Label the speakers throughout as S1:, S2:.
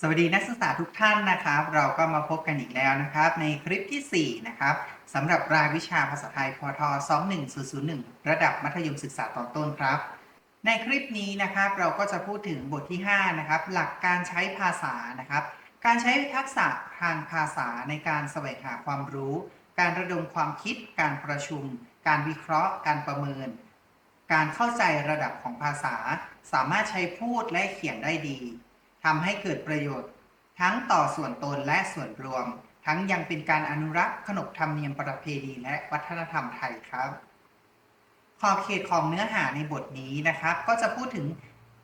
S1: สวัสดีนักศึกษาทุกท่านนะครับ เราก็มาพบกันอีกแล้วนะครับ ในคลิปที่ 4 นะครับสำหรับรายวิชาภาษาไทยพท21001 ระดับมัธยมศึกษาตอนต้นครับ ในคลิปนี้นะครับเราก็จะพูดถึงบทที่ 5 นะครับ หลักการใช้ภาษานะครับ การใช้ทักษะทางภาษาในการแสวงหาความรู้ การระดมความคิด การประชุม การวิเคราะห์ การประเมิน การเข้าใจระดับของภาษา สามารถใช้พูดและเขียนได้ดี ทำให้เกิดประโยชน์ ทั้งต่อส่วนตนและส่วนรวม ทั้งยังเป็นการอนุรักษ์ขนบธรรมเนียมประเพณีและวัฒนธรรมไทยครับขอบเขตของเนื้อหาในบทนี้นะครับ ก็จะพูดถึง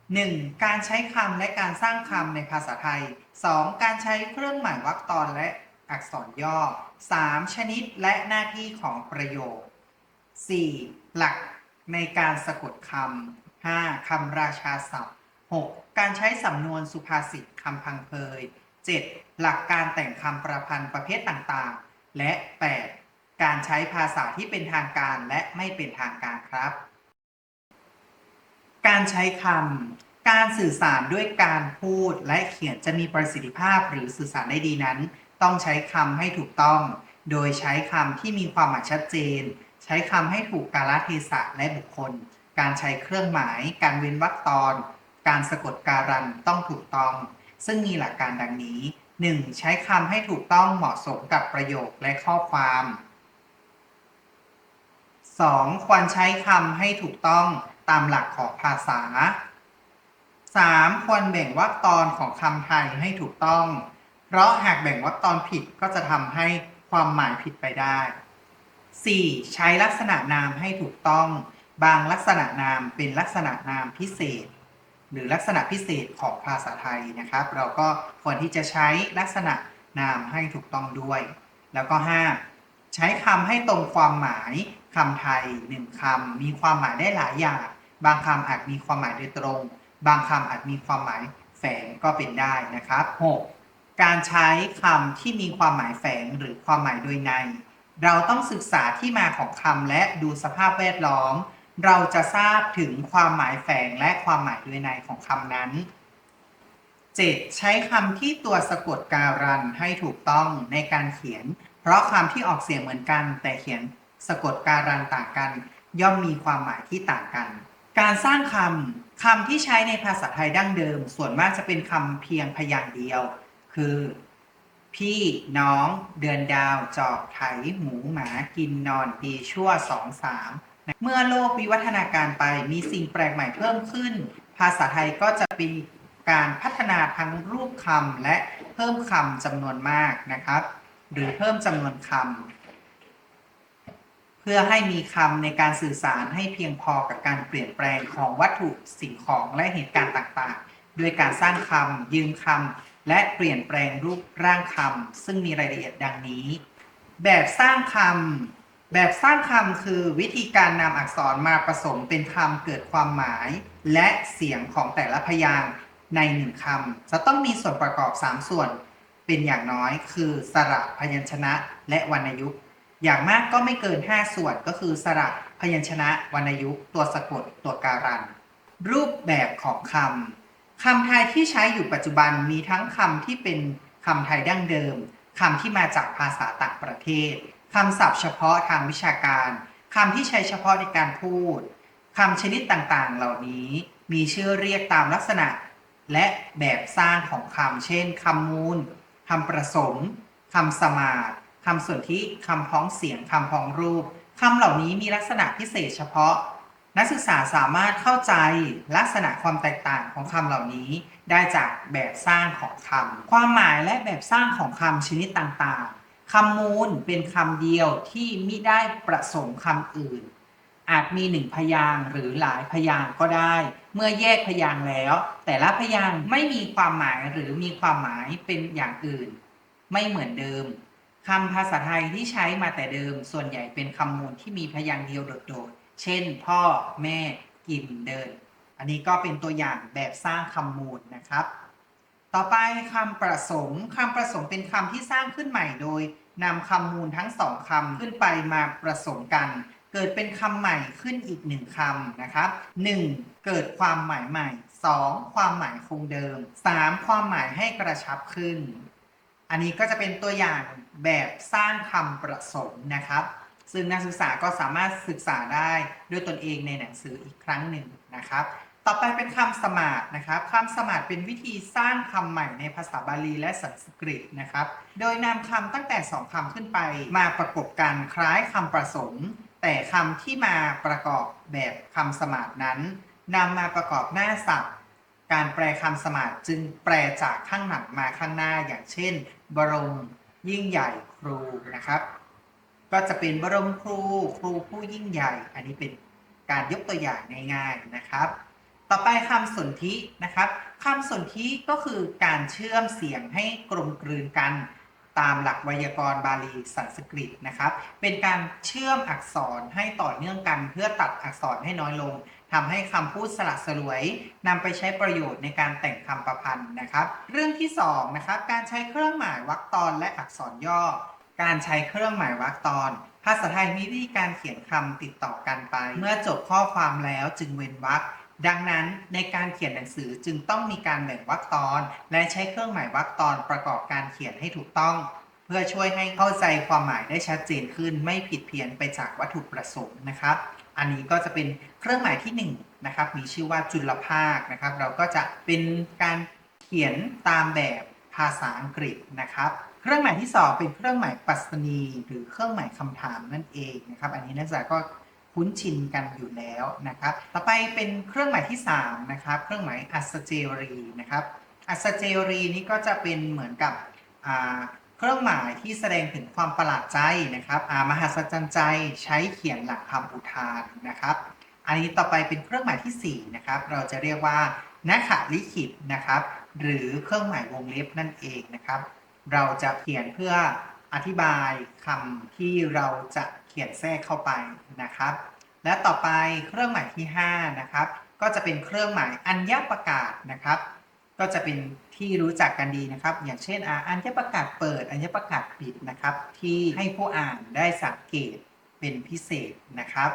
S1: 1. การใช้คำและการสร้างคำในภาษาไทย 2. การใช้เครื่องหมายวรรคตอนและอักษรย่อ 3. ชนิดและหน้าที่ของประโยค 4. หลักในการสะกดคำ 5. คำราชาศัพท์ 6. การใช้สำนวนสุภาษิตคำพังเพย 7. หลักการแต่งคำประพันธ์ประเภทต่างๆ และ 8. การใช้ภาษาที่เป็นทางการและไม่เป็นทางการครับ การใช้คำการสื่อสารด้วยการพูดและเขียนจะมีประสิทธิภาพหรือสื่อสารได้ดีนั้น ต้องใช้คำให้ถูกต้อง โดยใช้คำที่มีความหมายชัดเจน ใช้คำให้ถูกกาลเทศะและบุคคล การใช้เครื่องหมาย การเว้นวรรคตอน การสะกดการันต้องถูกต้อง ซึ่งมีหลักการดังนี้ 1. ใช้คำให้ถูกต้องเหมาะสมกับประโยคและข้อความ 2. ควรใช้คำให้ถูกต้องตามหลักของภาษา 3. ควรแบ่งวรรคตอนของคำไทยให้ถูกต้อง เพราะหากแบ่งวรรคตอนผิดก็จะทำให้ความหมายผิดไปได้ 4. ใช้ลักษณะนามให้ถูกต้อง บางลักษณะนามเป็นลักษณะนามพิเศษ หรือลักษณะพิเศษของภาษาไทยนะครับ เราก็ควรที่จะใช้ลักษณะนามให้ถูกต้องด้วย แล้วก็ 5. ใช้คำให้ตรงความหมายคำไทยหนึ่งคำมีความหมายได้หลายอย่าง บางคำอาจมีความหมายโดยตรง บางคำอาจมีความหมายแฝงก็เป็นได้นะครับ 6. การใช้คำที่มีความหมายแฝงหรือความหมายโดยใน เราต้องศึกษาที่มาของคำและดูสภาพแวดล้อม เราจะทราบถึงความหมายแฝงและความหมายโดยในของคำนั้น 7. ใช้คำที่ตัวสะกดการันให้ถูกต้องในการเขียน เพราะคำที่ออกเสียงเหมือนกัน แต่เขียนสะกดการันต่างกัน ย่อมมีความหมายที่ต่างกัน การสร้างคำคำที่ใช้ในภาษาไทยดั้งเดิม ส่วนมากจะเป็นคำเพียงพยางค์เดียว คือ พี่น้อง เดือนดาว จอบไถหมูหมากินนอนปีชั่วสองสาม เมื่อโลกวิวัฒนาการไปมีสิ่งแปลกใหม่เพิ่มขึ้น ภาษาไทยก็จะมีการพัฒนาทั้งรูปคำและเพิ่มคำจำนวนมากนะครับ หรือเพิ่มจำนวนคำเพื่อให้มีคำในการสื่อสารให้เพียงพอกับการเปลี่ยนแปลงของวัตถุสิ่งของและเหตุการณ์ต่างๆด้วยการสร้างคำยืมคำและเปลี่ยนแปลงรูปร่างคำซึ่งมีรายละเอียดดังนี้ แบบสร้างคำ แบบสร้างคำคือวิธีการนำอักษรมาผสมเป็นคำเกิดความหมาย และเสียงของแต่ละพยางค์ในหนึ่งคำจะต้องมีส่วนประกอบ 3 ส่วน เป็นอย่างน้อยคือสระพยัญชนะ และวรรณยุกต์อย่างมากก็ไม่เกิน 5 ส่วนก็คือสระพยัญชนะวรรณยุกต์ตัวสะกดตัวการัน รูปแบบของคำคำไทยที่ใช้อยู่ปัจจุบันมีทั้งคำที่เป็นคำไทยดั้งเดิมคำที่มาจากภาษาต่างประเทศ คำศัพท์เฉพาะทางวิชาการคำที่ใช้เฉพาะในการพูดคำชนิดต่างๆ เหล่านี้มีชื่อเรียกตามลักษณะ และแบบสร้างของคำเช่นคำมูลคำประสมคำสมาร์ทคำส่วนที่คำพ้องเสียงคำพ้องรูปคำเหล่านี้มีลักษณะพิเศษเฉพาะ นักศึกษาสามารถเข้าใจลักษณะความแตกต่างของคำเหล่านี้ ได้จากแบบสร้างของคำความหมายและแบบสร้างของคำชนิดต่างๆ คำมูลเป็นคำเดียวที่มิได้ประสมคำอื่น อาจมีหนึ่งพยางหรือหลายพยางก็ได้ เมื่อแยกพยางแล้ว แต่ละพยางไม่มีความหมายหรือมีความหมายเป็นอย่างอื่น ไม่เหมือนเดิมคำภาษาไทยที่ใช้มาแต่เดิมส่วนใหญ่เป็นคำมูลที่มีพยางค์เดียวโดดๆ เช่น พ่อแม่กินเดิน อันนี้ก็เป็นตัวอย่างแบบสร้างคำมูลนะครับ ต่อไปคำประสมคำประสมเป็นคำที่สร้างขึ้นใหม่โดยนำคำมูลทั้งสองคำขึ้นไปมาประสมกัน เกิดเป็นคำใหม่ขึ้นอีกหนึ่งคำนะครับ 1. เกิดความหมายใหม่ 2. ความหมายคงเดิม 3. ความหมายให้กระชับขึ้น อันนี้ก็จะเป็นตัวอย่างแบบสร้างคำประสมนะครับ ซึ่งนักศึกษาก็สามารถศึกษาได้ด้วยตนเองในหนังสืออีกครั้งหนึ่งนะครับ ต่อไปเป็นคำสมาร์ทนะครับคำสมาร์ทเป็นวิธีสร้างคำใหม่ในภาษาบาลีและสันสกฤตนะครับ โดยนำคำตั้งแต่2คำขึ้นไป มาประกบกันคล้ายคำประสม แต่คำที่มาประกอบแบบคำสมาร์ทนั้นนำมาประกอบหน้าศัพท์ การแปลคำสมาร์ทจึงแปลจากข้างหลังมาข้างหน้าอย่างเช่น บรม ยิ่งใหญ่ครูนะครับ ก็จะเป็นบรมครูครูผู้ยิ่งใหญ่ อันนี้เป็นการยกตัวอย่างง่ายๆนะครับ ต่อไปคำสนธินะครับคำสนธิก็คือการเชื่อมเสียงให้กลมกลืนกันตามหลักไวยากรณ์บาลีสันสกฤตนะครับ เป็นการเชื่อมอักษรให้ต่อเนื่องกัน เพื่อตัดอักษรให้น้อยลงทำให้คำพูดสละสลวยนำไปใช้ประโยชน์ในการแต่งคำประพันธ์นะครับ เรื่องที่สองนะครับการใช้เครื่องหมายวรรคตอนและอักษรย่อ การใช้เครื่องหมายวรรคตอน ภาษาไทยมีวิธีการเขียนคำติดต่อกันไป เมื่อจบข้อความแล้วจึงเว้นวรรค ดังนั้นในการเขียนหนังสือจึงต้องมีการแบ่งวรรคตอน และใช้เครื่องหมายวรรคตอนประกอบการเขียนให้ถูกต้อง เพื่อช่วยให้เข้าใจความหมายได้ชัดเจนขึ้น ไม่ผิดเพี้ยนไปจากวัตถุประสงค์นะครับ อันนี้ก็จะเป็นเครื่องหมายที่1นนะครับมีชื่อว่าจุลภาคนะครับ เราก็จะเป็นการเขียนตามแบบภาษาอังกฤษนะครับเครื่องหมายที่ 2 เป็นเครื่องหมายปรัชนีหรือเครื่องหมายคำถามนั่นเองนะครับ อันนี้นักศึกษาก็ คุ้นชินกันอยู่แล้วนะครับ ต่อไปเป็นเครื่องหมายที่3นะครับ เครื่องหมายอัสเจรีนะครับ อัสเจรีนี้ก็จะเป็นเหมือนกับเครื่องหมายที่แสดงถึงความประหลาดใจนะครับมหัศจรรย์ใจใช้เขียนหลักคำอุทานนะครับ อันนี้ต่อไปเป็นเครื่องหมายที่4นะครับ เราจะเรียกว่านักขลิขิตนะครับ หรือเครื่องหมายวงเล็บนั่นเองนะครับ เราจะเขียนเพื่ออธิบายคำที่เราจะ ขียนแทรกเข้าไปนะครับ และต่อไปเครื่องหมายที่5นะครับ ก็จะเป็นเครื่องหมายอัญญประกาศนะครับ ก็จะเป็นที่รู้จักกันดีนะครับ อย่างเช่นอ,อัญญประกาศเปิด อัญญประกาศปิดนะครับ ที่ให้ผู้อ่านได้สังเกตเป็นพิเศษนะครับ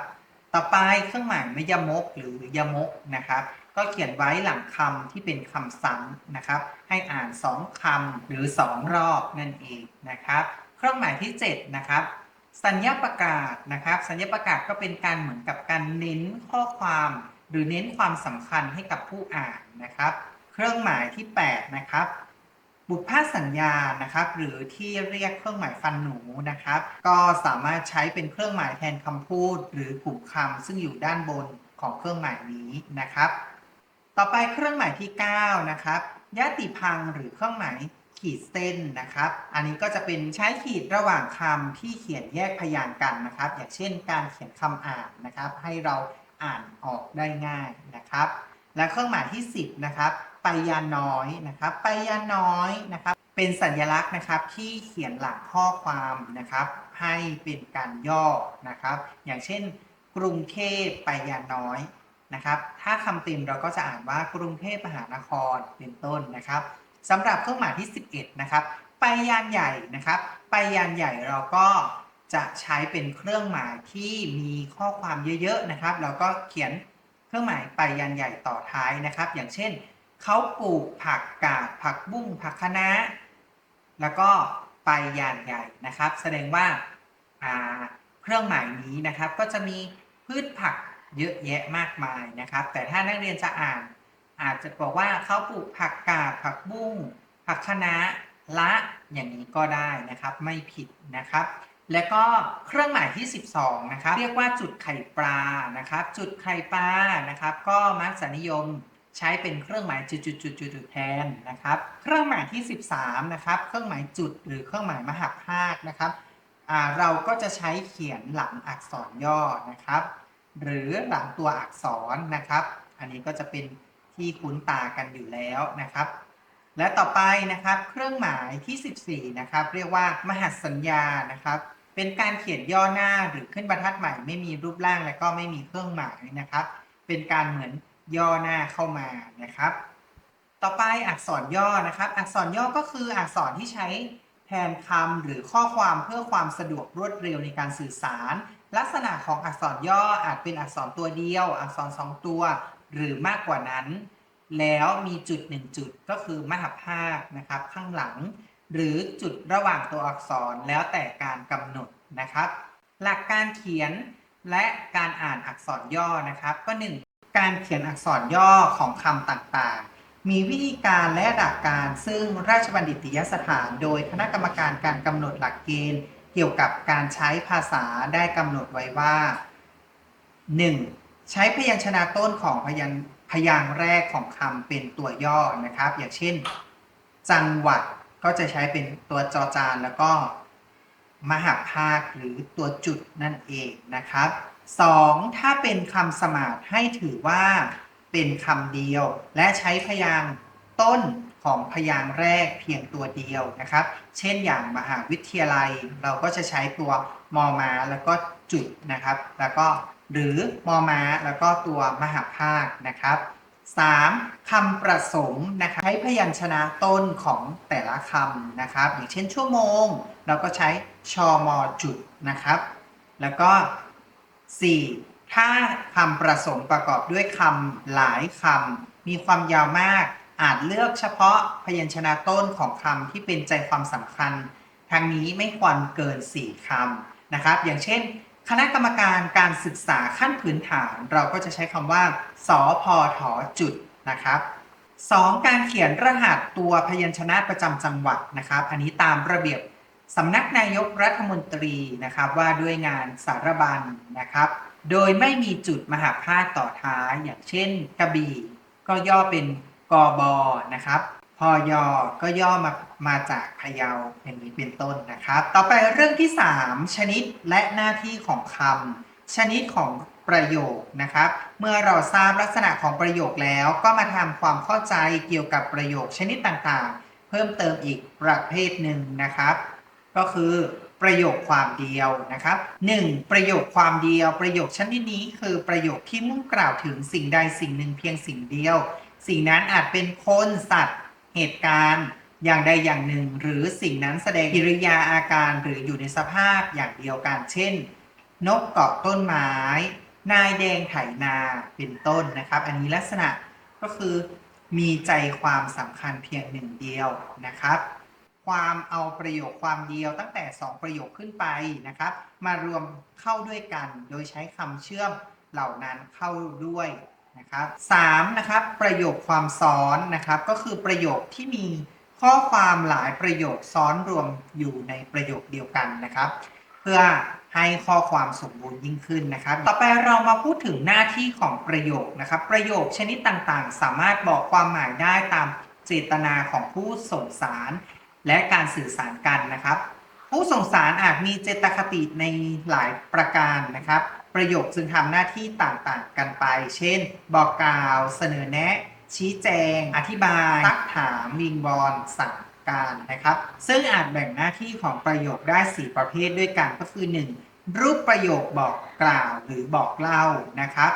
S1: ต่อไปเครื่องหมายมยมกหรือยมกนะครับ ก็เขียนไว้หลังคำที่เป็นคำซ้ำนะครับ ให้อ่าน 2คำหรือ 2 รอบนั่นเองนะครับ เครื่องหมายที่7นะครับ สัญญาประกาศนะครับ สัญญาประกาศก็เป็นการเหมือนกับการเน้นข้อความ หรือเน้นความสำคัญให้กับผู้อ่านนะครับ เครื่องหมายที่ 8 นะครับ บุพภาสัญญานะครับ หรือที่เรียกเครื่องหมายฟันหนูนะครับ ก็สามารถใช้เป็นเครื่องหมายแทนคำพูด หรือกลุ่มคำซึ่งอยู่ด้านบนของเครื่องหมายนี้นะครับ ต่อไปเครื่องหมายที่ 9 นะครับยติพังหรือเครื่องหมาย ขีดเส้นนะครับ อันนี้ก็จะเป็นใช้ขีดระหว่างคำที่เขียนแยกพยางค์กันนะครับ อย่างเช่นการเขียนคำอ่านนะครับ ให้เราอ่านออกได้ง่ายนะครับ และเครื่องหมายที่ 10นะครับไปยาน้อยนะครับ ไปยาน้อยนะครับ เป็นสัญลักษณ์นะครับที่เขียนหลังข้อความนะครับ ให้เป็นการย่อนะครับ อย่างเช่น กรุงเทพไปยาน้อยนะครับ ถ้าคำเต็มเราก็จะอ่านว่ากรุงเทพมหานครเป็นต้นนะครับ สำหรับเครื่องหมายที่ 11 นะครับ ไปยานใหญ่นะครับ ไปยานใหญ่เราก็จะใช้เป็นเครื่องหมายที่มีข้อความเยอะๆนะครับเราก็เขียนเครื่องหมายไปยานใหญ่ต่อท้ายนะครับ อย่างเช่นเขาปลูกผักกาดผักบุ้งผักคะน้าแล้วก็ไปยานใหญ่นะครับ แสดงว่าอ่าเครื่องหมายนี้นะครับก็จะมีพืชผักเยอะแยะมากมายนะครับ แต่ถ้านักเรียนจะอ่าน อาจจะบอกว่าเขาปลูกผักกาดผักบุ้งผักคะน้าละอย่างนี้ก็ได้นะครับไม่ผิดนะครับ แล้วก็เครื่องหมายที่ 12นะครับเรียกว่าจุดไข่ปลานะครับ จุดไข่ปลานะครับ ก็มักจะนิยมใช้เป็นเครื่องหมายจุดๆๆๆแทนนะครับ เครื่องหมายที่ 13นะครับเครื่องหมายจุดหรือเครื่องหมายมหาภาคนะครับเราก็จะใช้เขียนหลังอักษรย่อนะครับ หรือหลังตัวอักษรนะครับ อันนี้ก็จะเป็น ที่คุ้นตากันอยู่แล้วนะครับ และต่อไปนะครับเครื่องหมายที่ 14 นะครับ เรียกว่ามหัสสัญญานะครับ เป็นการเขียนย่อหน้าหรือขึ้นบรรทัดใหม่ไม่มีรูปร่างและก็ไม่มีเครื่องหมายนะครับ เป็นการเหมือนย่อหน้าเข้ามานะครับ ต่อไปอักษรย่อนะครับ อักษรย่อก็คืออักษรที่ใช้แทนคำหรือข้อความเพื่อความสะดวกรวดเร็วในการสื่อสาร ลักษณะของอักษรย่ออาจเป็นอักษรตัวเดียว อักษรสองตัว หรือมากกว่านั้น แล้วมีจุดหนึ่งจุดก็คือมหภาคนะครับข้างหลัง หรือจุดระหว่างตัวอักษรแล้วแต่การกำหนดนะครับ หลักการเขียนและการอ่านอักษรย่อนะครับ ก็หนึ่งการเขียนอักษรย่อของคำต่างๆ มีวิธีการและหลักการซึ่งราชบัณฑิตยสถาน โดยคณะกรรมการการกำหนดหลักเกณฑ์เกี่ยวกับการใช้ภาษาได้กำหนดไว้ว่า 1. ใช้พยัญชนะต้นของพยัญพยางค์แรกของคำเป็นตัวย่อนะครับ อย่างเช่น จังหวัดก็จะใช้เป็นตัวจอจานแล้วก็มหาภาคหรือตัวจุดนั่นเองนะครับ 2. ถ้าเป็นคำสมาร์ทให้ถือว่าเป็นคำเดียว และใช้พยางค์ต้นของพยางค์แรกเพียงตัวเดียวนะครับ เช่นอย่างมหาวิทยาลัย เราก็จะใช้ตัวมอมาแล้วก็จุดนะครับ แล้วก็ หรือมอมาแล้วก็ตัวมหาภาคนะครับ 3. คำประสงค์นะครับใช้พยัญชนะต้นของแต่ละคำนะครับ อย่างเช่นชั่วโมง เราก็ใช้ชอมอจุดนะครับ แล้วก็ 4. ถ้าคำประสงค์ประกอบด้วยคำหลายคำมีความยาวมาก อาจเลือกเฉพาะพยัญชนะต้นของคำที่เป็นใจความสำคัญ ทางนี้ไม่ควรเกิน 4คำนะครับ อย่างเช่น คณะกรรมการการศึกษาขั้นพื้นฐาน เราก็จะใช้คำว่า สพทจุดนะครับ 2. การเขียนรหัสตัวพยัญชนะประจำจังหวัดนะครับ อันนี้ตามระเบียบสำนักนายกรัฐมนตรีนะครับว่าด้วยงานสารบัญนะครับ โดยไม่มีจุดมหาภาคต่อท้ายอย่างเช่น กระบี่ ก็ย่อเป็นกบนะครับ พอยอก็ย่อมามาจากพะเยาอย่างนี้เป็นต้นนะครับ ต่อไปเรื่องที่ 3 ชนิดและหน้าที่ของคำชนิดของประโยคนะครับ เมื่อเราทราบลักษณะของประโยคแล้วก็มาทำความเข้าใจเกี่ยวกับประโยคชนิดต่างๆ เพิ่มเติมอีกประเภทหนึ่งนะครับ ก็คือประโยคความเดียวนะครับ 1. ประโยคความเดียว ประโยคชนิดนี้คือประโยคที่มุ่งกล่าวถึงสิ่งใดสิ่งหนึ่งเพียงสิ่งเดียว สิ่งนั้นอาจเป็นคนสัตว์ เหตุการณ์อย่างใดอย่างหนึ่ง หรือสิ่งนั้นแสดงกิริยาอาการหรืออยู่ในสภาพอย่างเดียวกัน เช่น นกเกาะต้นไม้ นายแดงไถนาเป็นต้นนะครับ อันนี้ลักษณะก็คือมีใจความสำคัญเพียงหนึ่งเดียวนะครับ ความเอาประโยคความเดียวตั้งแต่ 2 ประโยคขึ้นไปนะครับ มารวมเข้าด้วยกัน โดยใช้คำเชื่อมเหล่านั้นเข้าด้วย นะครับ3นะครับประโยคความซ้อนนะครับก็คือประโยคที่มีข้อความหลายประโยคซ้อนรวมอยู่ในประโยคเดียวกันนะครับ เพื่อให้ข้อความสมบูรณ์ยิ่งขึ้นนะครับ ต่อไปเรามาพูดถึงหน้าที่ของประโยคนะครับ ประโยคชนิดต่างๆ สามารถบอกความหมายได้ตามเจตนาของผู้ส่งสาร และการสื่อสารกันนะครับ ผู้ส่งสารอาจมีเจตคติในหลายประการนะครับ ประโยคจึงทำหน้าที่ต่างๆ กันไป เช่น บอกกล่าว เสนอแนะ ชี้แจง อธิบายซักถามวิงบอลสั่งการนะครับ ซึ่งอาจแบ่งหน้าที่ของประโยคได้ 4 ประเภทด้วยกันก็คือ 1. รูปประโยคบอกกล่าวหรือบอกเล่านะครับ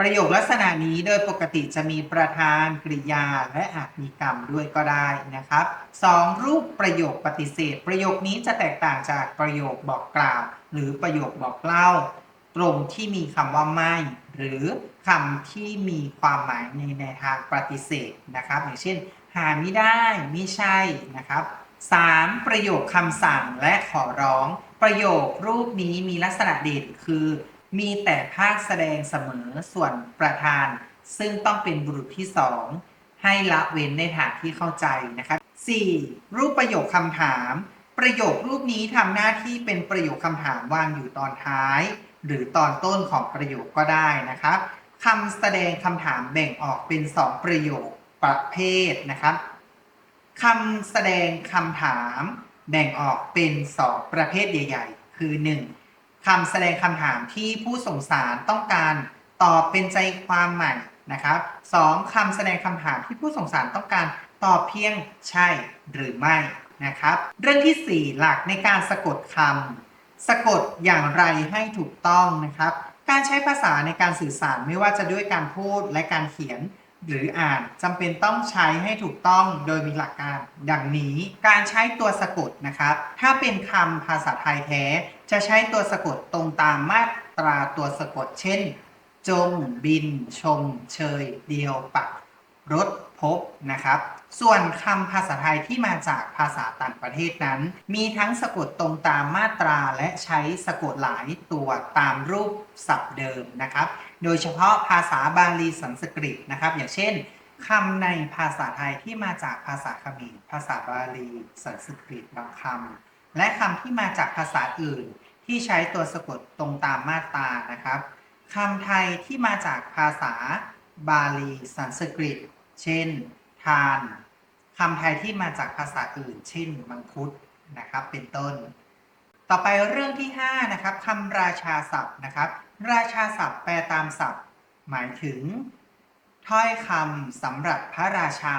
S1: ประโยคลักษณะนี้โดยปกติจะมีประธานกริยาและอาจมีกรรมด้วยก็ได้นะครับ 2. รูปประโยคปฏิเสธ ประโยคนี้จะแตกต่างจากประโยคบอกกล่าว หรือประโยคบอกเล่า ตรงที่มีคำว่าไม่ หรือคำที่มีความหมายในในทางปฏิเสธนะครับ อย่างเช่น หาไม่ได้ไม่ใช่นะครับ 3. ประโยคคำสั่งและขอร้อง ประโยครูปนี้มีลักษณะเด่นคือ มีแต่ภาคแสดงเสมอส่วนประธาน ซึ่งต้องเป็นบุรุษที่ 2 ให้ละเว้นในฐานที่เข้าใจนะครับ 4. รูปประโยคคำถาม ประโยครูปนี้ทำหน้าที่เป็นประโยคคำถามวางอยู่ตอนท้าย หรือตอนต้นของประโยคก็ได้นะครับคำแสดงคำถามแบ่งออกเป็น 2 ประโยคประเภทนะครับคำแสดงคำถามแบ่งออกเป็น 2 ประเภทใหญ่ ๆ คือ 1. คำแสดงคำถามที่ผู้ส่งสารต้องการตอบเป็นใจความใหม่นะครับ 2. คำแสดงคำถามที่ผู้ส่งสารต้องการตอบเพียงใช่หรือไม่นะครับ เรื่องที่ 4 หลักในการสะกดคำ สะกดอย่างไรให้ถูกต้องนะครับ การใช้ภาษาในการสื่อสารไม่ว่าจะด้วยการพูดและการเขียนหรืออ่านจำเป็นต้องใช้ให้ถูกต้องโดยมีหลักการ ดังนี้การใช้ตัวสะกดนะครับ ถ้าเป็นคำภาษาไทยแท้ จะใช้ตัวสะกดตรงตามมาตราตัวสะกด เช่น จง บิน ชม เชย เดียว ปัก รถ พบนะครับ ส่วนคำภาษาไทยที่มาจากภาษาต่างประเทศนั้น มีทั้งสะกดตรงตามมาตราและใช้สะกดหลายตัวตามรูปศัพท์เดิมนะครับ โดยเฉพาะภาษาบาลีสันสกฤตนะครับ อย่างเช่นคำในภาษาไทยที่มาจากภาษาเขมรภาษาบาลีสันสกฤตบางคำและคำที่มาจากภาษาอื่น ที่ใช้ตัวสะกดตรงตามมาตรานะครับคำไทยที่มาจากภาษาบาลีสันสกฤต เช่น ทานคำไทยที่มาจากภาษาอื่น เช่น มังคุดนะครับ เป็นต้น ต่อไปเรื่องที่ 5 นะครับคำราชาศัพท์นะครับ ราชาศัพท์แปลตามศัพท์ หมายถึง ถ้อยคำสำหรับพระราชา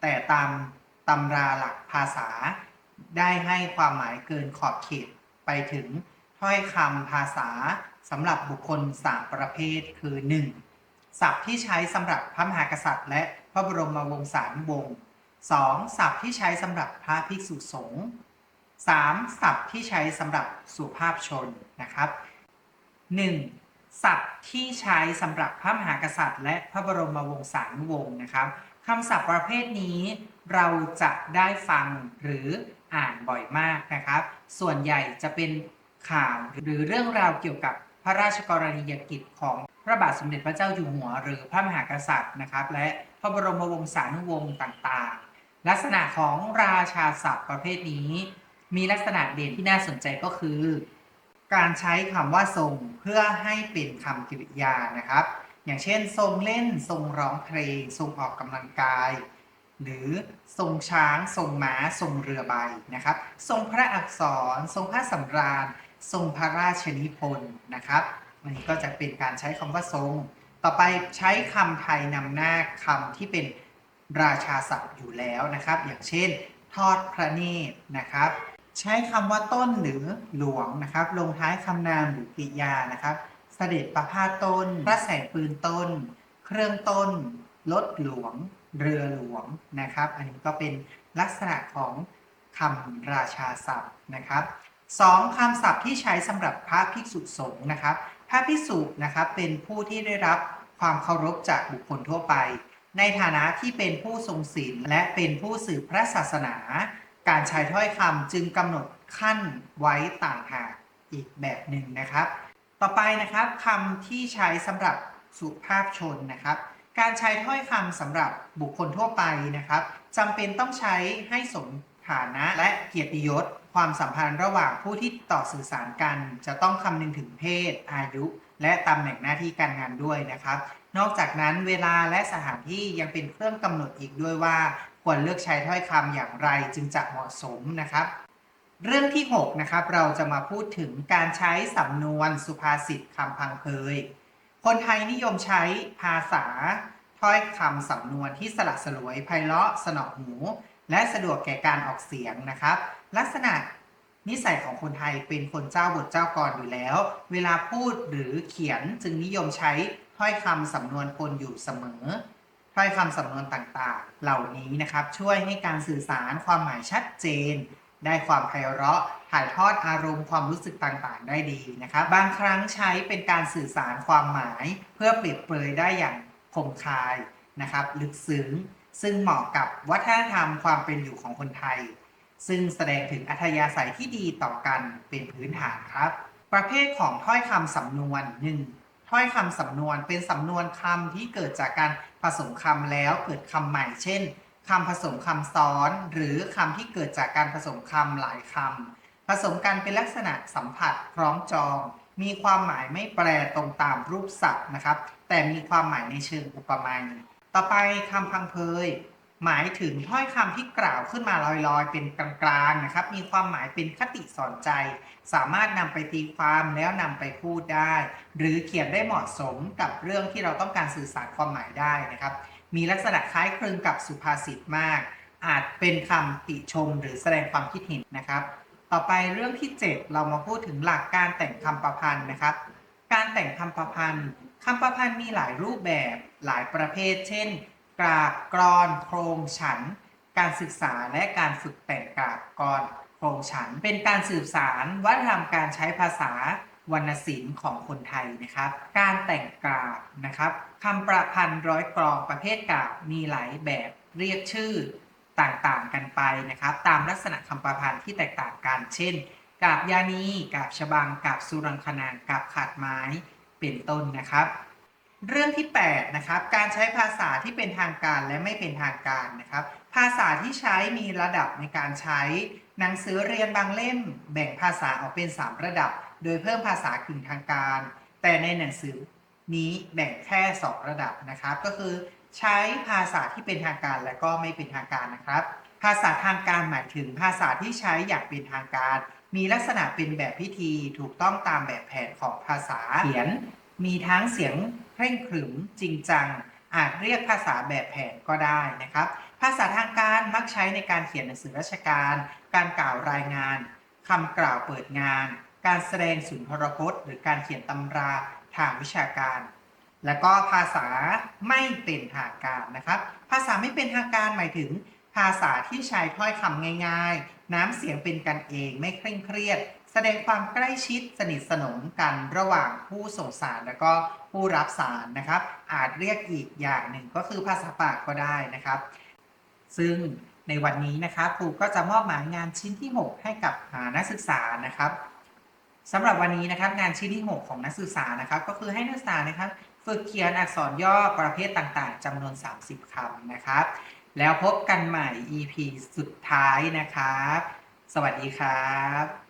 S1: แต่ตามตำราหลักภาษา ได้ให้ความหมายเกินขอบเขตไปถึงถ้อยคำภาษาสำหรับบุคคล 3 ประเภทคือ 1. ศัพท์ที่ใช้สำหรับพระมหากษัตริย์ และพระบรมวงศานุวงศ์ 2. ศัพท์ที่ใช้สำหรับพระภิกษุสงฆ์ 3. ศัพท์ที่ใช้สำหรับสุภาพชนนะครับ 1. ศัพท์ที่ใช้สำหรับพระมหากษัตริย์ และพระบรมวงศานุวงศ์นะครับคำศัพท์ประเภทนี้เราจะได้ฟังหรืออ่านบ่อยมากนะครับ ส่วนใหญ่จะเป็นข่าวหรือเรื่องราวเกี่ยวกับพระราชกรณียกิจของ พระบาทสมเด็จพระเจ้าอยู่หัว หรือพระมหากษัตริย์นะครับและพระบรมวงศานุวงศ์ต่างๆ ลักษณะของราชาศัพท์ประเภทนี้ มีลักษณะเด่นที่น่าสนใจก็คือ การใช้คำว่าทรงเพื่อให้เป็นคำกริยานะครับ อย่างเช่น ทรงเล่นทรงร้องเพลง ทรงออกกำลังกาย หรือทรงช้าง ทรงม้า ทรงเรือใบนะครับ ทรงพระอักษร ทรงพระสำราญ ทรงพระราชนิพนธ์นะครับ อันนี้ก็จะเป็นการใช้คำว่าทรง ต่อไปใช้คำไทยนำหน้าคำที่เป็นราชาศัพท์อยู่แล้วนะครับ อย่างเช่น ทอดพระเนตรนะครับ ใช้คำว่าต้นหรือหลวงนะครับ ลงท้ายคำนามหรือกริยานะครับสเสด็จประพาสต้น พระแสงปืนต้น เครื่องต้น รถหลวง เรือหลวงนะครับ อันนี้ก็เป็นลักษณะของคำราชาศัพท์นะครับสองคำศัพท์ที่ใช้สำหรับพระภิกษุสงฆ์นะครับ พระภิกษุนะครับเป็นผู้ที่ได้รับความเคารพจากบุคคลทั่วไป ในฐานะที่เป็นผู้ทรงศีลและเป็นผู้สืบพระศาสนา การใช้ถ้อยคำจึงกำหนดขั้นไว้ต่างหากอีกแบบหนึ่งนะครับ ต่อไปนะครับคำที่ใช้สำหรับสุภาพชนนะครับ การใช้ถ้อยคำสำหรับบุคคลทั่วไปนะครับจำเป็นต้องใช้ให้สมฐานะและเกียรติยศ ความสัมพันธ์ระหว่างผู้ที่ต่อสื่อสารกัน จะต้องคำนึงถึงเพศ อายุ และตำแหน่งหน้าที่การงานด้วยนะครับ นอกจากนั้นเวลาและสถานที่ยังเป็นเครื่องกำหนดอีกด้วยว่า ควรเลือกใช้ถ้อยคำอย่างไรจึงจะเหมาะสมนะครับเรื่องที่ 6 นะครับ เราจะมาพูดถึงการใช้สำนวนสุภาษิตคำพังเพย คนไทยนิยมใช้ภาษา ถ้อยคำสำนวนที่สละสลวยไพเราะสนอหู และสะดวกแก่การออกเสียงนะครับ ลักษณะนิสัยของคนไทยเป็นคนเจ้าบทเจ้ากรอยู่แล้ว เวลาพูดหรือเขียนจึงนิยมใช้ถ้อยคำสำนวนปนอยู่เสมอ ถ้อยคำสำนวนต่างๆ เหล่านี้นะครับ ช่วยให้การสื่อสารความหมายชัดเจน ได้ความไพเราะ ถ่ายทอดอารมณ์ความรู้สึกต่างๆ ได้ดีนะครับ บางครั้งใช้เป็นการสื่อสารความหมาย เพื่อเปรียบเปรยได้อย่างคมคายนะครับ ลึกซึ้ง ซึ่งเหมาะกับวัฒนธรรมความเป็นอยู่ของคนไทย ซึ่งแสดงถึงอัธยาศัยที่ดีต่อกันเป็นพื้นฐานครับ ประเภทของถ้อยคำสำนวน 1. ถ้อยคำสำนวนเป็นสำนวนคำที่เกิดจากการผสมคำแล้วเกิดคำใหม่ เช่นคำผสมคำซ้อน หรือคำที่เกิดจากการผสมคำหลายคำผสมกันเป็นลักษณะสัมผัสคล้องจอง มีความหมายไม่แปรตรงตามรูปศัพท์นะครับ แต่มีความหมายในเชิงอุปมา ต่อไปคำพังเพยหมายถึงถ้อยคำที่กล่าวขึ้นมาลอยๆ เป็นกลางๆนะครับ มีความหมายเป็นคติสอนใจ สามารถนำไปตีความแล้วนำไปพูดได้ หรือเขียนได้เหมาะสมกับเรื่องที่เราต้องการสื่อสารความหมายได้นะครับ มีลักษณะคล้ายคลึงกับสุภาษิตมาก อาจเป็นคำติชมหรือแสดงความคิดเห็นนะครับ ต่อไปเรื่องที่ 7 เรามาพูดถึงหลักการแต่งคำประพันธ์นะครับ การแต่งคำประพันธ์ คำประพันธ์มีหลายรูปแบบหลายประเภท เช่น กราบกรอน โครงฉัน การศึกษาและการฝึกแต่งกราบกรอน โครงฉัน เป็นการสืบสารวัฒนธรรมการใช้ภาษาวรรณศิลป์ของคนไทยนะครับ การแต่งกาบนะครับคำประพันธ์ร้อยกรองประเภทกาบมีหลายแบบเรียกชื่อต่างๆกันไปนะครับ ตามลักษณะคำประพันธ์ที่แตกต่างกัน เช่นกาบยานีกาบฉบังกาบสุรังคนางกาบขาดไม้ เป็นต้นนะครับ เรื่องที่8นะครับการใช้ภาษาที่เป็นทางการและไม่เป็นทางการนะครับ ภาษาที่ใช้มีระดับในการใช้ หนังสือเรียนบางเล่ม แบ่งภาษาออกเป็น 3 ระดับ โดยเพิ่มภาษากึ่งทางการ แต่ในหนังสือนี้แบ่งแค่ 2 ระดับนะครับ ก็คือใช้ภาษาที่เป็นทางการและก็ไม่เป็นทางการนะครับ ภาษาทางการหมายถึงภาษาที่ใช้อย่างเป็นทางการ มีลักษณะเป็นแบบพิธีถูกต้องตามแบบแผนของภาษาเขียน มีทั้งเสียงเคร่งขรึมจริงจัง อาจเรียกภาษาแบบแผนก็ได้นะครับ ภาษาทางการมักใช้ในการเขียนหนังสือราชการ การกล่าวรายงานคำกล่าวเปิดงาน การแสดงสุนทรพจน์ หรือการเขียนตำราทางวิชาการ และก็ภาษาไม่เป็นทางการนะครับ ภาษาไม่เป็นทางการหมายถึง ภาษาที่ใช้ถ้อยคำง่าย ๆ น้ำเสียงเป็นกันเองไม่เคร่งเครียด แสดงความใกล้ชิดสนิทสนมกันระหว่างผู้ส่งสารและก็ผู้รับสารนะครับ อาจเรียกอีกอย่างหนึ่งก็คือภาษาปากก็ได้นะครับ ซึ่งในวันนี้นะครับครูก็จะมอบหมายงานชิ้นที่ 6 ให้กับนักศึกษานะครับสำหรับวันนี้นะครับงานชิ้นที่ 6 ของนักศึกษานะครับ ก็คือให้นักศึกษานะครับ ฝึกเขียนอักษรย่อประเภทต่างๆจำนวน 30คำนะครับ แล้วพบกันใหม่ EP สุดท้ายนะครับ สวัสดีครับ